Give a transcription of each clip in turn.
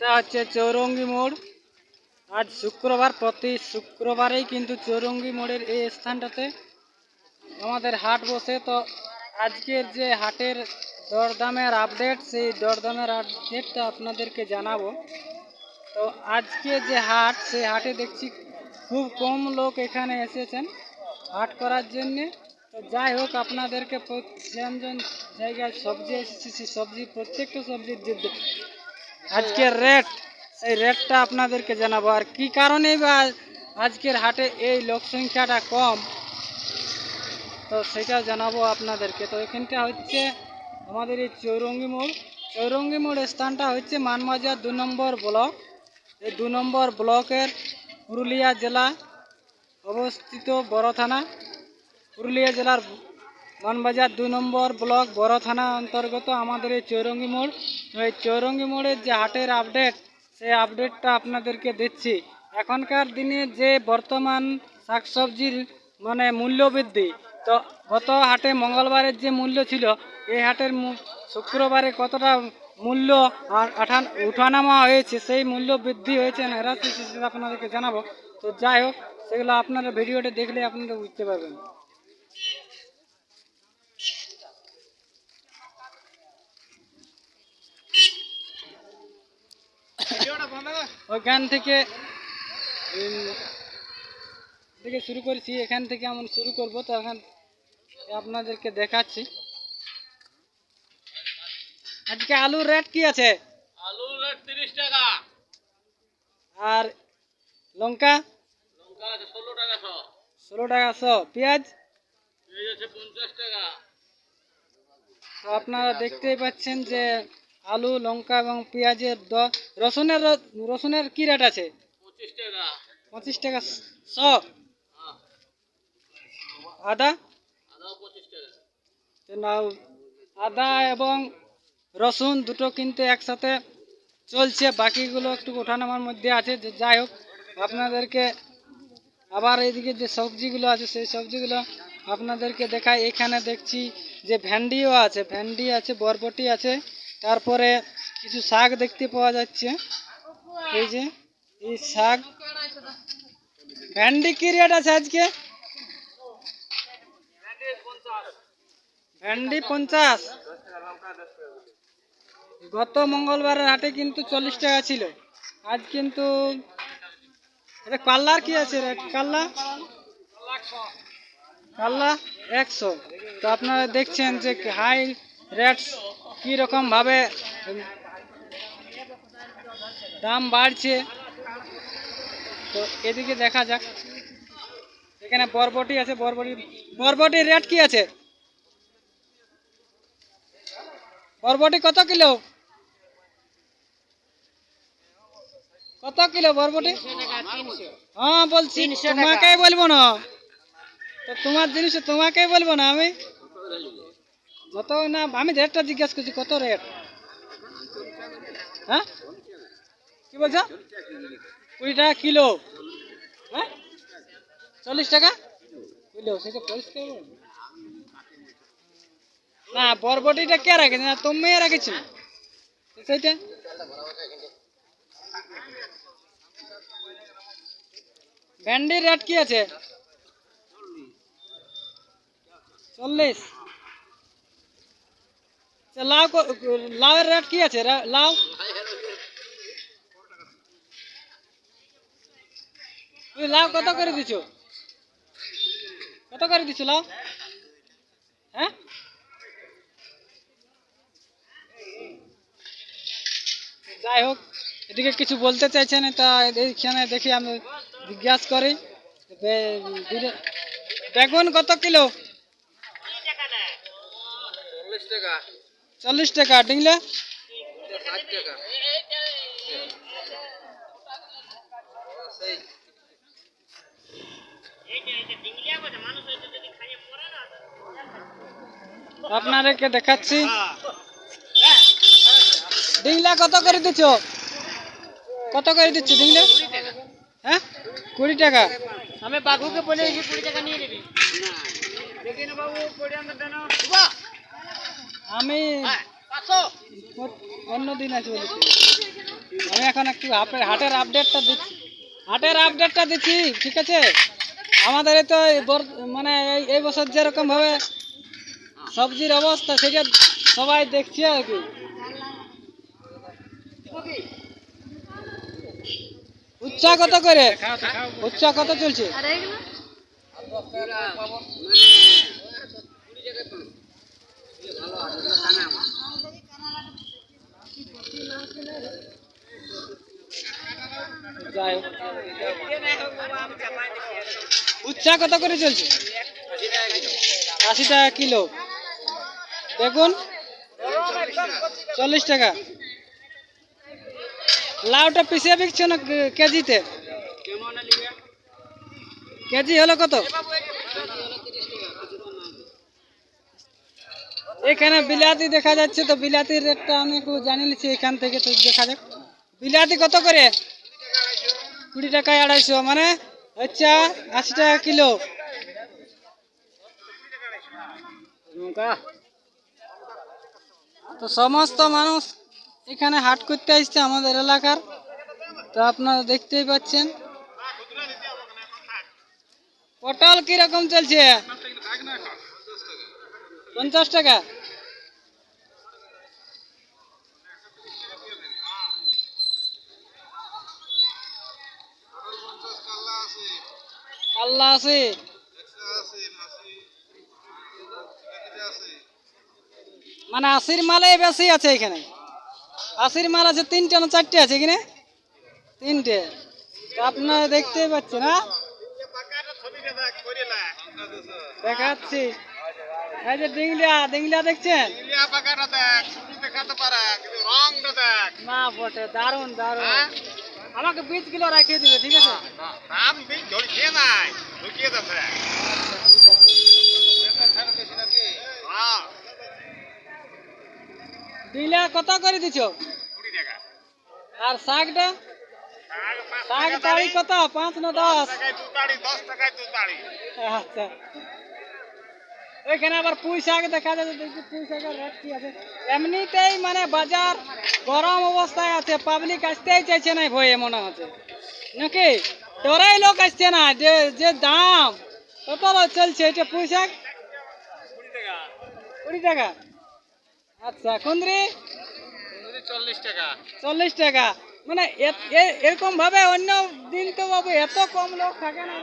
এটা হচ্ছে চৌরঙ্গি মোড়। আজ শুক্রবার, প্রতি শুক্রবারেই কিন্তু চৌরঙ্গি মোড়ের এই স্থানটাতে আমাদের হাট বসে। তো আজকের যে হাটের দরদামের আপডেট, সেই দরদামের আপডেটটা আপনাদেরকে জানাব। তো আজকে যে হাট, সেই হাটে দেখছি খুব কম লোক এখানে এসেছেন হাট করার জন্যে। তো যাই হোক, আপনাদেরকে যেন জায়গায় সবজি এসেছে সবজি, প্রত্যেকটা সবজির যে আজকের রেট সেই রেটটা আপনাদেরকে জানাব। আর কি কারণে বা আজকের হাটে এই লোক সংখ্যাটা কম, তো সেটা জানাব আপনাদেরকে। তো এখানটা হচ্ছে আমাদের এই চৌরঙ্গি মোড়। চৌরঙ্গি মোড় স্থানটা হচ্ছে মানমাজার দু নম্বর ব্লক। এই দু নম্বর ব্লকের পুরুলিয়া জেলা অবস্থিত বড় থানা। পুরুলিয়া জেলার মানবাজার দু নম্বর ব্লক বড় থানা অন্তর্গত আমাদের এই চৌরঙ্গি মোড়। এই চৌরঙ্গি মোড়ের যে হাটের আপডেট, সেই আপডেটটা আপনাদেরকে দিচ্ছি। এখনকার দিনে যে বর্তমান শাকসবজির মানে মূল্য বৃদ্ধি, তো গত হাটে মঙ্গলবারের যে মূল্য ছিল, এই হাটের শুক্রবারে কতটা মূল্য আঠান, উঠানামা হয়েছে, সেই মূল্য বৃদ্ধি হয়েছে না হ্রাস সেটা আপনাদেরকে জানাব। তো যাই হোক, সেগুলো আপনারা ভিডিওটা দেখলে আপনারা বুঝতে পারবেন। ওইখান থেকে থেকে শুরু করেছি এখান থেকে আমি শুরু করব তো এখন আপনাদেরকে দেখাচ্ছি। আজকে আলুর রেট কি আছে? আলু রেট তিরিশ টাকা। আর লঙ্কা? লঙ্কা আছে ষোলো টাকা শ। ষোলো টাকা শো। পেঁয়াজ? পেঁয়াজ আছে পঞ্চাশ টাকা। তো আপনারা দেখতেই পাচ্ছেন যে আলু লঙ্কা এবং পেঁয়াজের দ- রসুনের রসুনের কি রেট আছে? পঁচিশ টাকা। পঁচিশ টাকা শো আদা? আদা এবং রসুন দুটো কিন্তু একসাথে চলছে বাকিগুলো একটু ওঠানামার মধ্যে আছে যে যাই হোক আপনাদেরকে আবার এইদিকে যে সবজিগুলো আছে সেই সবজিগুলো আপনাদেরকে দেখায় এখানে দেখছি যে ভেন্ডিও আছে ভেন্ডি আছে বরবটি আছে তারপরে কিছু শাক দেখতে পাওয়া যাচ্ছে। এই যে, এই শাক। ভেন্ডি কি রেট আছে আজকে? ভেন্ডি পঞ্চাশ। গত মঙ্গলবারের হাটে কিন্তু চল্লিশ টাকা ছিল। আজ কিন্তু এটা কাল্লার কি আছে রেট কাল্লা? কাল্লা একশো। তো আপনারা দেখছেন যে হাই রেট কীরকম ভাবে দাম বাড়ছে? তো এদিকে দেখা যাক। এখানে বরবটি আছে বরবটি বরবটির রেট কি আছে? বরবটি কত কিলো? কত কিলো বরবটি? হ্যাঁ বলছি তোমাকেই বলব না। তো তোমার জিনিস তোমাকেই বলব না আমি? যত না, আমি রেটটা জিজ্ঞেস করছি, কত রেট? হ্যাঁ? কি বলছো? কুড়ি টাকা কিলো। হ্যাঁ? চল্লিশ টাকা কিলো সেটা পরিষ্কার। না, বরবটিটা কে রাখেছে? না তুমি রাখেছি? সেইটা? ভেন্ডির রেট কি আছে? চল্লিশ। লাউ লাউয়ের রেট কি আছে? লাউ? তুমি লাউ কত করে দিছ? কত করে দিছ লাউ? হ্যাঁ? যাই হোক, এদিকে কিছু বলতে চাইছে না, তা এইখানে দেখি আমি জিজ্ঞাসা করি। বেগুন কত কিলো? টাকা। চল্লিশ টাকা ডিংলে আপনাদেরকে দেখাচ্ছি। ডিংলা কত করে দিচ্ছ? কত করে দিচ্ছ ডিংলা হ্যাঁ? কুড়ি টাকা। আমি বাঘুকে বলে কুড়ি টাকা নিয়ে নিবি। দেখি না বাবু কুড়ি আমরা দেন আমি পাঁচশো অন্য দিন আছে আমি এখন একটু হাটের হাটের আপডেটটা দিচ্ছি হাটের আপডেটটা দিচ্ছি ঠিক আছে আমাদের এই তো এই বর- মানে এই এই বছর যেরকম ভাবে সবজির অবস্থা সেটা সবাই দেখছে আর কি উচ্চা কত করে উচ্চা কত চলছে। উচ্চা কত করে চলছে? আশি টাকা কিলো। দেখুন, চল্লিশ টাকা। লাউটা পিছিয়ে বিকছে না কেজিতে? কেজি হলো কত? এখানে বিলাতি দেখা যাচ্ছে তো বিলাতির রেটটা আমি একটু জানি নিচ্ছি এখান থেকে তো দেখা যাক। বিলাতি কত করে? কুড়ি টাকায় আড়াইশো মানে হচ্ছে আশি টাকা কিলো। তো সমস্ত মানুষ এখানে হাট করতে আসছে আমাদের এলাকার। তো আপনারা দেখতেই পাচ্ছেন। পটল কীরকম চলছে? পঞ্চাশ টাকা। কাল্লা আছে। মানে আশির মালে বেশি আছে এখানে। আশির মাল আছে, তিনটে না চারটে আছে এখানে? তিনটে। আপনারা দেখতেই পাচ্ছেন হ্যাঁ? দেখাচ্ছি। এই যে ডিংলিয়া ডিংলিয়া দেখছেন? না বটে দারুণ দারুণ আমাকে বিশ কিলো রাখিয়ে দিবে ঠিক আছে? ডিংলিয়া কত করে দিছো? আর শাকটা? শাক তাড়ি কত? পাঁচ না দশ? দু তাড়ি দশ আচ্ছা। ওইখানে আবার পুঁই শাক দেখা যাচ্ছে দেখছি পুঁই শাকের রেট কি আছে। এমনিতেই মানে বাজার গরম অবস্থায় আছে পাবলিক আসতেই চাইছে না ভয়ে মনে হচ্ছে। নাকি? ডরাই লোক আসছে না যে যে দাম কত চলছে এটা পুঁই শাক কুড়ি টাকা। আচ্ছা কুন্দ্রি? চল্লিশ টাকা। চল্লিশ টাকা। মানে এরকম ভাবে অন্য দিন তো বাবু এত কম লোক থাকে না।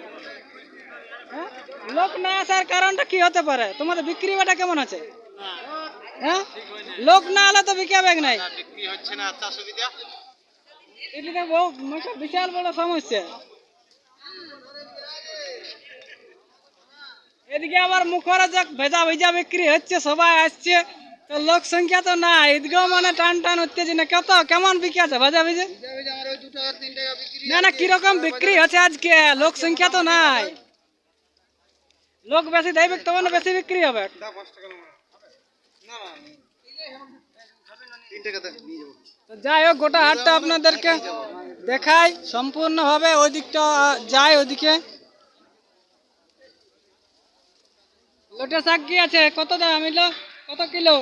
হ্যাঁ? লোক না আসার কারণটা কি হতে পারে? তোমাদের বিক্রি বাটা কেমন আছে? হ্যাঁ? লোক না হলে তো বিকাবে নাই। বিক্রি হচ্ছে না এটা বহু বিশাল বড় সমস্যা। এদিকে আবার মুখরোচক ভেজা ভেজা বিক্রি হচ্ছে সবাই আসছে। তো লোক সংখ্যা তো না এদিকেও মানে টান টান উত্তেজনা কত? কেমন বিক্রি আছে ভেজা ভেজে? না না কীরকম বিক্রি হচ্ছে আজকে? লোক সংখ্যা তো নাই। লোক বেশি দেবে, তবে না বেশি বিক্রি হবে। যাই হোক, গোটা হাটটা আপনাদেরকে দেখাই। সম্পূর্ণভাবে ওই যাই ওদিকে লোটে শাক কি আছে? কত দাম এলো কত কিলো?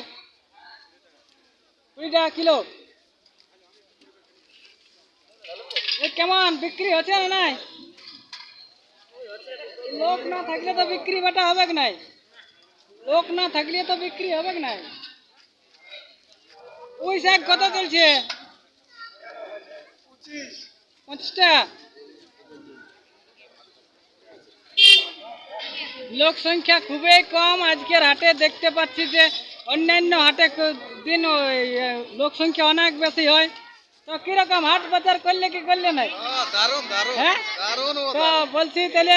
কুড়ি টাকা কিলো। কেমন? বিক্রি হচ্ছে না নাই? লোক না থাকলে তো বিক্রি বাটা হবে নাই? লোক না থাকলে তো বিক্রি হবে নাই? ওই শাক কত চলছে? পঁচিশ টাকা লোক সংখ্যা খুবই কম। আজকের হাটে দেখতে পাচ্ছি যে অন্যান্য হাটে দিন লোক সংখ্যা অনেক বেশি হয়। তো কীরকম হাট বাজার করলে কি করলে নাই? হ্যাঁ? দারুণ তো বলছি তাহলে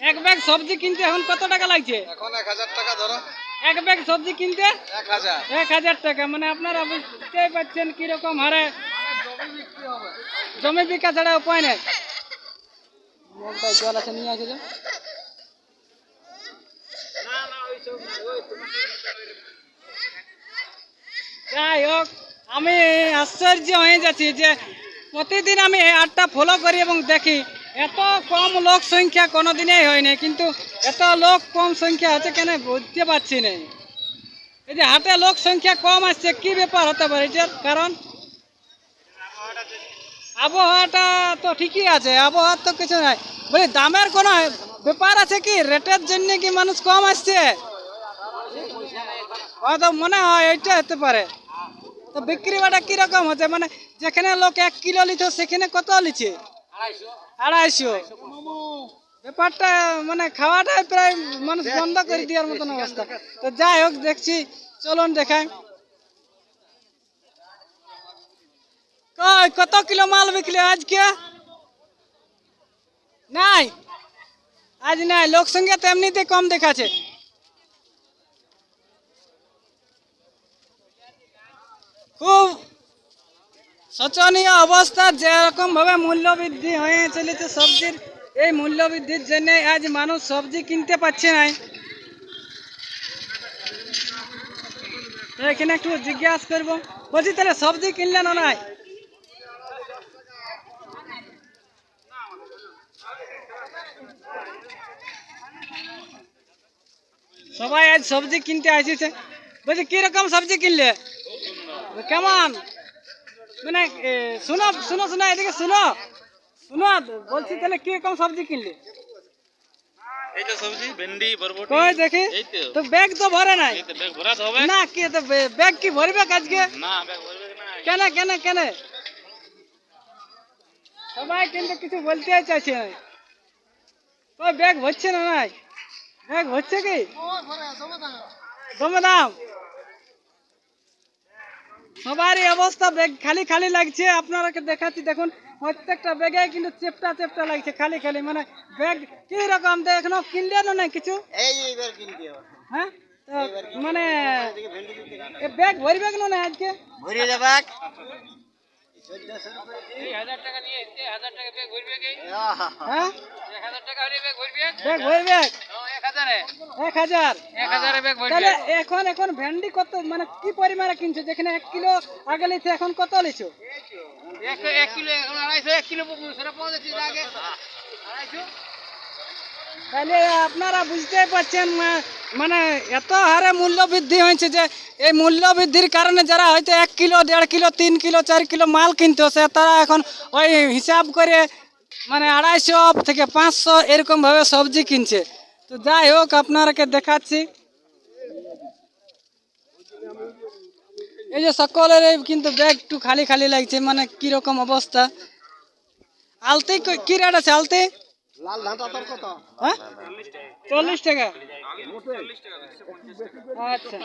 এক ব্যাগ সবজি কিনতে এখন কত টাকা লাগছে? এখন এক হাজার টাকা ধরো। এক ব্যাগ সবজি কিনতে? এক হাজার। টাকা। মানে আপনারা বুঝতেই পারছেন কীরকম হারে জমি বিকা ছাড়া উপায় নেই। জল আছে নিয়ে আসে যে। যাই হোক আমি আশ্চর্য হয়ে যাচ্ছি যে প্রতিদিন আমি এই আটটা ফলো করি এবং দেখি এত কম লোক সংখ্যা কোনোদিনই হয়নি, কিন্তু এত লোক কম সংখ্যা আছে কেন বুঝতে পারছি না। এই যে হাটে লোক সংখ্যা কম আসছে, কি ব্যাপার হতে পারে এটার কারণ? আবহাওয়াটা তো ঠিকই আছে, আবহাওয়ার তো কিছু নাই। বলি, দামের কোনো ব্যাপার আছে কি? রেটের জন্য কি মানুষ কম আসছে? হয়তো মনে হয় এইটা হতে পারে। তো বিক্রি বাটা কীরকম হচ্ছে? মানে যেখানে লোক এক কিলো লিত সেখানে কত লিছে আড়াইশো। ব্যাপারটা মানে খাওয়াটা প্রায় মানুষ বন্ধ করে দেওয়ার মতন অবস্থা। তো যাই হোক, দেখছি। চলুন দেখাই। কই, কত কিলো মাল বিকলে আজকে? নাই। আজ নাই। লোক সঙ্গে তো এমনিতে কম দেখাচ্ছে। খুব শোচনীয় অবস্থা যেরকম ভাবে মূল্য বৃদ্ধি হয়ে চলেছে সবজির এই মূল্য বৃদ্ধির জন্য আজ মানুষ সবজি কিনতে পারছে না তো এখানে একটু জিজ্ঞাসা করব বলছি তাহলে সবজি কিনলেন না নাই সবাই আজ সবজি কিনতে আসিছে বলছি কীরকম সবজি কিনলে কেমন মানে এ, শুনো শুনো শুনো এদিকে শুনো শুনো বলছি তাহলে কীরকম সবজি কিনলে এই তো সবজি ভেন্ডি বরবটি কই দেখি এই তো তো ব্যাগ তো ভরে নাই এই তো ব্যাগ ভরাতে হবে না কি তো বে- ব্যাগ কি ভরবে আজকে না ব্যাগ ভরবে না কেন কেন কেন সবাই কিন্তু কিছু বলতে চাইছে না ওই ব্যাগ ভরছে না নাই ব্যাগ ভরছে কি দমে দাম সবারই অবস্থা ব্যাগ খালি খালি লাগছে। আপনারাকে দেখাচ্ছি দেখুন প্রত্যেকটা ব্যাগে কিন্তু চেপটা চেপটা লাগছে খালি খালি। মানে ব্যাগ কি রকম এখনও কিনলেন না কিছু? এই যে এবার কিনতে হবে। হ্যাঁ? তো মানে এ ব্যাগ ভরবে কেন না আজকে? যাবাক হ্যাঁ? ব্যাগ ভরবে এক হাজার? এখন এখন ভেন্ডি কত মানে কি পরিমাণে কিনছো? যেখানে এক কিলো আগে লিছে এখন কত লিছো তাহলে আপনারা বুঝতেই পারছেন মানে এত হারে মূল্য বৃদ্ধি হয়েছে যে এই মূল্য বৃদ্ধির কারণে যারা হয়তো এক কিলো দেড় কিলো তিন কিলো চার কিলো মাল কিনতো সে তারা এখন ওই হিসাব করে মানে আড়াইশো থেকে পাঁচশো এরকম ভাবে সবজি কিনছে। তো যাই হোক আপনারাকে দেখাচ্ছি। এই যে সকলের কিন্তু ব্যাগ একটু খালি খালি লাগছে মানে কীরকম অবস্থা? আলতি ক- রেট আছে আলতে? লাল ধানটা তোর কত হ্যাঁ? চল্লিশ টাকা। আচ্ছা।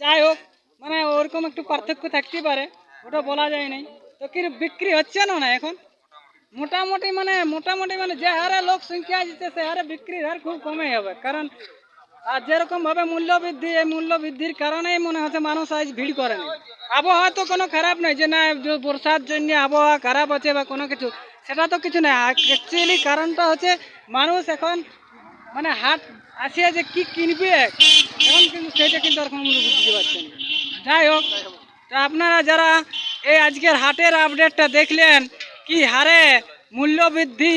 যাই হোক মানে ওরকম একটু পার্থক্য থাকতেই পারে ওটা বলা যায় নাই। তো কি বিক্রি হচ্ছে না না এখন? মোটামুটি মানে মোটামুটি মানে যে হারে লোক সংখ্যা আসছে সে হারে বিক্রির হার খুব কমে হবে। কারণ, আর যেরকম ভাবে মূল্য বৃদ্ধি, এই মূল্য বৃদ্ধির কারণেই মনে হচ্ছে মানুষ আজ ভিড় করে না আবহাওয়া তো কোনো খারাপ নয় যে না বর্ষার জন্য আবহাওয়া খারাপ আছে বা কোনো কিছু, সেটা তো কিছু না অ্যাকচুয়ালি কারণটা হচ্ছে মানুষ এখন মানে হাট আসিয়া যে কি কিনবে, এখন কিন্তু সেটা কিন্তু আর কোনো বুঝতে পারছেন। যাই হোক, তা আপনারা যারা এই আজকের হাটের আপডেটটা দেখলেন কি হারে মূল্য বৃদ্ধি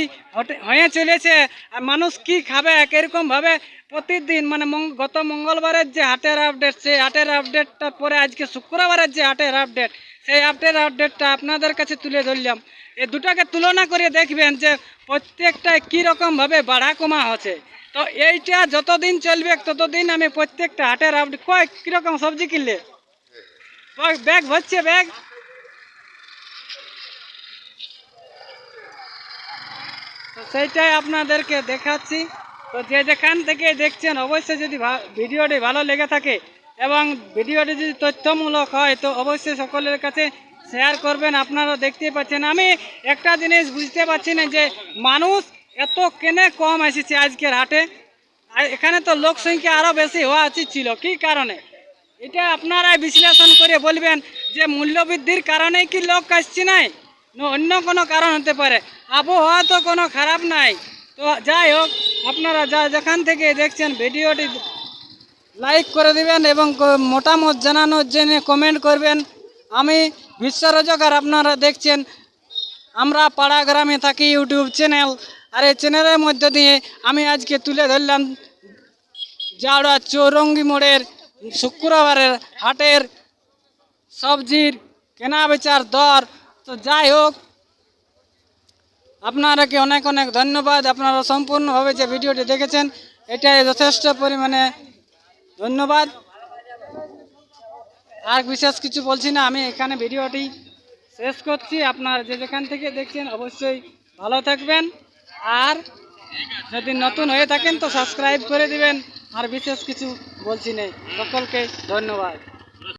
হয়ে চলেছে? আর মানুষ কি খাবে? এরকম ভাবে প্রতিদিন মানে গত মঙ্গলবারের যে হাটের আপডেট সেই হাটের আপডেটটার পরে আজকে শুক্রবারের যে হাটের আপডেট সেই হাটের আপডেটটা আপনাদের কাছে তুলে ধরলাম। এই দুটাকে তুলনা করে দেখবেন যে প্রত্যেকটা কীরকমভাবে বাড়া কমা হচ্ছে। তো এইটা যতদিন চলবে, ততদিন আমি প্রত্যেকটা হাটের আপডেট কয়, কীরকম সবজি কিনলে? ব্যাগ ভরছে ব্যাগ? তো সেইটাই আপনাদেরকে দেখাচ্ছি। তো যে যেখান থেকে দেখছেন, অবশ্যই যদি ভিডিওটি ভালো লেগে থাকে এবং ভিডিওটি যদি তথ্যমূলক হয়, তো অবশ্যই সকলের কাছে শেয়ার করবেন। আপনারা দেখতেই পাচ্ছেন। আমি একটা জিনিস বুঝতে পারছি না যে, মানুষ এত কেনে কম এসেছে আজকের হাটে? এখানে তো লোক সংখ্যা আরও বেশি হওয়া উচিত ছিল। কী কারণে? এটা আপনারাই বিশ্লেষণ করে বলবেন যে, মূল্যবৃদ্ধির কারণেই কি লোক আসছে নাই? অন্য কোনো কারণ হতে পারে। আবহাওয়া তো কোনো খারাপ নাই। তো যাই হোক, আপনারা যা যেখান থেকে দেখছেন ভিডিওটি লাইক করে দিবেন এবং মতামত জানানোর জন্য কমেন্ট করবেন। আমি বিশ্ব রোজগার আপনারা দেখছেন। আমরা পাড়া গ্রামে থাকি ইউটিউব চ্যানেল। আর এই চ্যানেলের মধ্য দিয়ে আমি আজকে তুলে ধরলাম জাউড়া চৌরঙ্গি মোড়ের শুক্রবারের হাটের সবজির কেনা বেচার দর। তো যাই হোক আপনারাকে অনেক অনেক ধন্যবাদ। আপনারা সম্পূর্ণভাবে যে ভিডিওটি দেখেছেন, এটাই যথেষ্ট পরিমাণে ধন্যবাদ। আর বিশেষ কিছু বলছি না, আমি এখানে ভিডিওটি শেষ করছি। আপনার যে যেখান থেকে দেখছেন, অবশ্যই ভালো থাকবেন। আর যদি নতুন হয়ে থাকেন, তো সাবস্ক্রাইব করে দিবেন। আর বিশেষ কিছু বলছি নেই। সকলকে ধন্যবাদ।